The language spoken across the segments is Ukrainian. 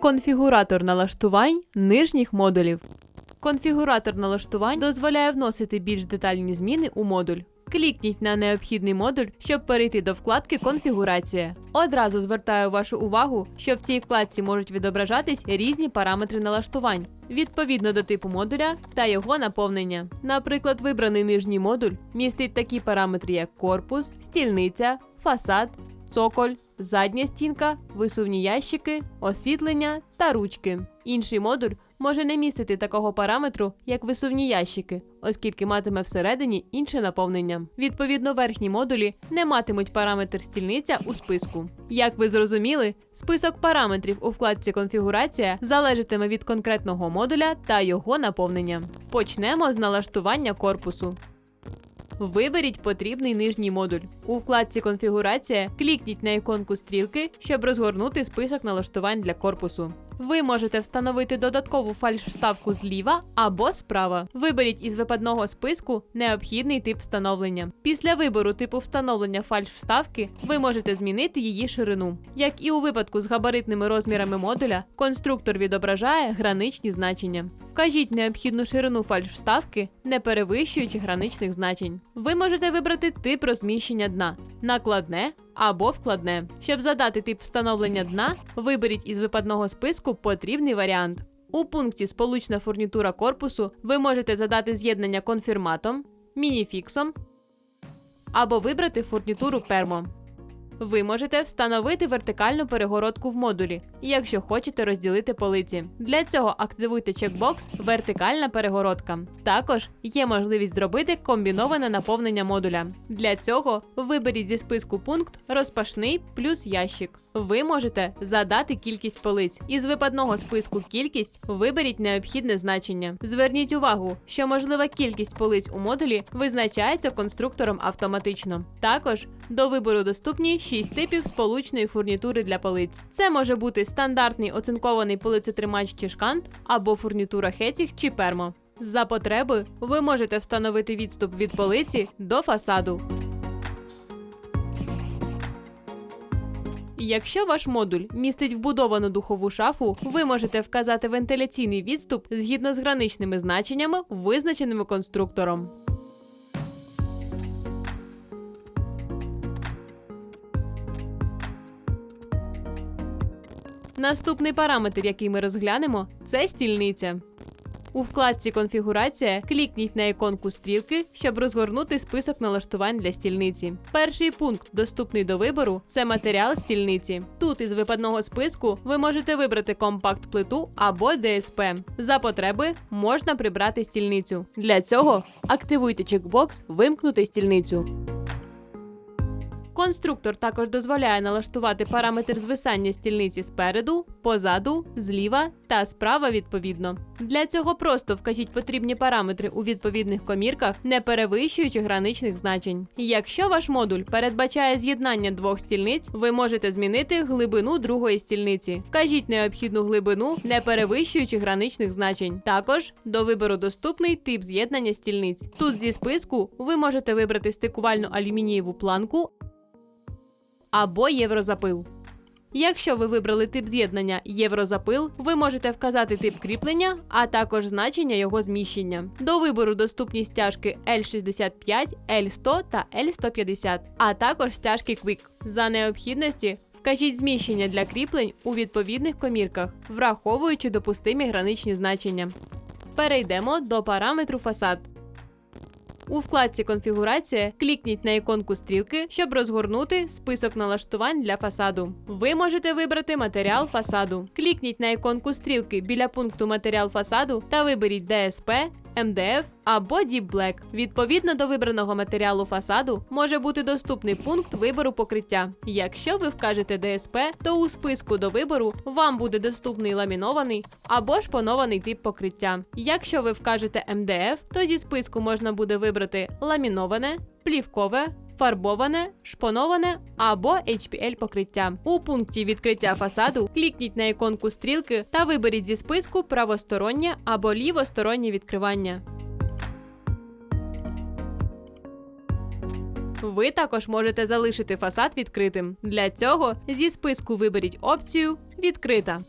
Конфігуратор налаштувань нижніх модулів. Конфігуратор налаштувань дозволяє вносити більш детальні зміни у модуль. Клікніть на необхідний модуль, щоб перейти до вкладки Конфігурація. Одразу звертаю вашу увагу, що в цій вкладці можуть відображатись різні параметри налаштувань відповідно до типу модуля та його наповнення. Наприклад, вибраний нижній модуль містить такі параметри, як корпус, стільниця, фасад, цоколь, задня стінка, висувні ящики, освітлення та ручки. Інший модуль може не містити такого параметру, як висувні ящики, оскільки матиме всередині інше наповнення. Відповідно, верхні модулі не матимуть параметр стільниця у списку. Як ви зрозуміли, список параметрів у вкладці Конфігурація залежатиме від конкретного модуля та його наповнення. Почнемо з налаштування корпусу. Виберіть потрібний нижній модуль. У вкладці Конфігурація клікніть на іконку стрілки, щоб розгорнути список налаштувань для корпусу. Ви можете встановити додаткову фальш-вставку зліва або справа. Виберіть із випадного списку необхідний тип встановлення. Після вибору типу встановлення фальш-вставки ви можете змінити її ширину. Як і у випадку з габаритними розмірами модуля, конструктор відображає граничні значення. Вкажіть необхідну ширину фальш-вставки, не перевищуючи граничних значень. Ви можете вибрати тип розміщення дна накладне або вкладне. Щоб задати тип встановлення дна, виберіть із випадного списку потрібний варіант. У пункті Сполучна фурнітура корпусу ви можете задати з'єднання конфірматом, мініфіксом або вибрати фурнітуру пермо. Ви можете встановити вертикальну перегородку в модулі, якщо хочете розділити полиці. Для цього активуйте чекбокс Вертикальна перегородка. Також є можливість зробити комбіноване наповнення модуля. Для цього виберіть зі списку пункт Розпашний плюс ящик. Ви можете задати кількість полиць. Із випадного списку кількість виберіть необхідне значення. Зверніть увагу, що можлива кількість полиць у модулі визначається конструктором автоматично. Також до вибору доступні 6 типів сполучної фурнітури для полиць. Це може бути стандартний оцинкований полицетримач чи шкант або фурнітура хетіх чи пермо. За потреби ви можете встановити відступ від полиці до фасаду. Якщо ваш модуль містить вбудовану духову шафу, ви можете вказати вентиляційний відступ згідно з граничними значеннями, визначеними конструктором. Наступний параметр, який ми розглянемо, це стільниця. У вкладці Конфігурація клікніть на іконку стрілки, щоб розгорнути список налаштувань для стільниці. Перший пункт, доступний до вибору, це матеріал стільниці. Тут із випадного списку ви можете вибрати компакт-плиту або ДСП. За потреби можна прибрати стільницю. Для цього активуйте чекбокс Вимкнути стільницю. Конструктор також дозволяє налаштувати параметр звисання стільниці спереду, позаду, зліва та справа відповідно. Для цього просто вкажіть потрібні параметри у відповідних комірках, не перевищуючи граничних значень. Якщо ваш модуль передбачає з'єднання двох стільниць, ви можете змінити глибину другої стільниці. Вкажіть необхідну глибину, не перевищуючи граничних значень. Також до вибору доступний тип з'єднання стільниць. Тут зі списку ви можете вибрати стикувальну алюмінієву планку або єврозапил. Якщо ви вибрали тип з'єднання єврозапил, ви можете вказати тип кріплення, а також значення його зміщення. До вибору доступні стяжки L65, L100 та L150, а також стяжки Quick. За необхідності вкажіть зміщення для кріплень у відповідних комірках, враховуючи допустимі граничні значення. Перейдемо до параметру фасад. У вкладці Конфігурація клікніть на іконку стрілки, щоб розгорнути список налаштувань для фасаду. Ви можете вибрати матеріал фасаду. Клікніть на іконку стрілки біля пункту Матеріал фасаду та виберіть ДСП, МДФ або Deep Black. Відповідно до вибраного матеріалу фасаду може бути доступний пункт вибору покриття. Якщо ви вкажете ДСП, то у списку до вибору вам буде доступний ламінований або шпонований тип покриття. Якщо ви вкажете МДФ, то зі списку можна буде вибрати ламіноване, плівкове. Фарбоване, шпоноване або HPL покриття. У пункті відкриття фасаду клікніть на іконку стрілки та виберіть зі списку правостороннє або лівостороннє відкривання. Ви також можете залишити фасад відкритим. Для цього зі списку виберіть опцію Відкрита.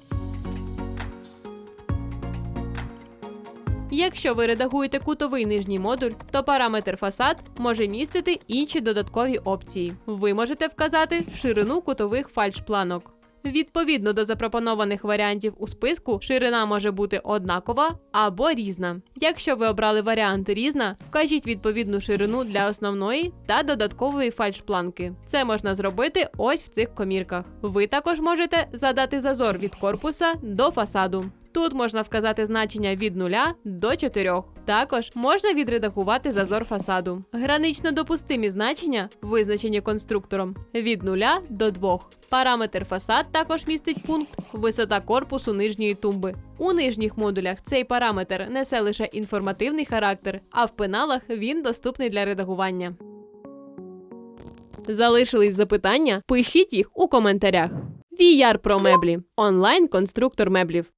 Якщо ви редагуєте кутовий нижній модуль, то параметр фасад може містити інші додаткові опції. Ви можете вказати ширину кутових фальшпланок. Відповідно до запропонованих варіантів у списку, ширина може бути однакова або різна. Якщо ви обрали варіант різна, вкажіть відповідну ширину для основної та додаткової фальшпланки. Це можна зробити ось в цих комірках. Ви також можете задати зазор від корпуса до фасаду. Тут можна вказати значення від 0 до 4. Також можна відредагувати зазор фасаду. Гранично допустимі значення, визначені конструктором, від 0 до 2. Параметр фасад також містить пункт висота корпусу нижньої тумби. У нижніх модулях цей параметр несе лише інформативний характер, а в пеналах він доступний для редагування. Залишились запитання? Пишіть їх у коментарях. VR про меблі онлайн конструктор меблів.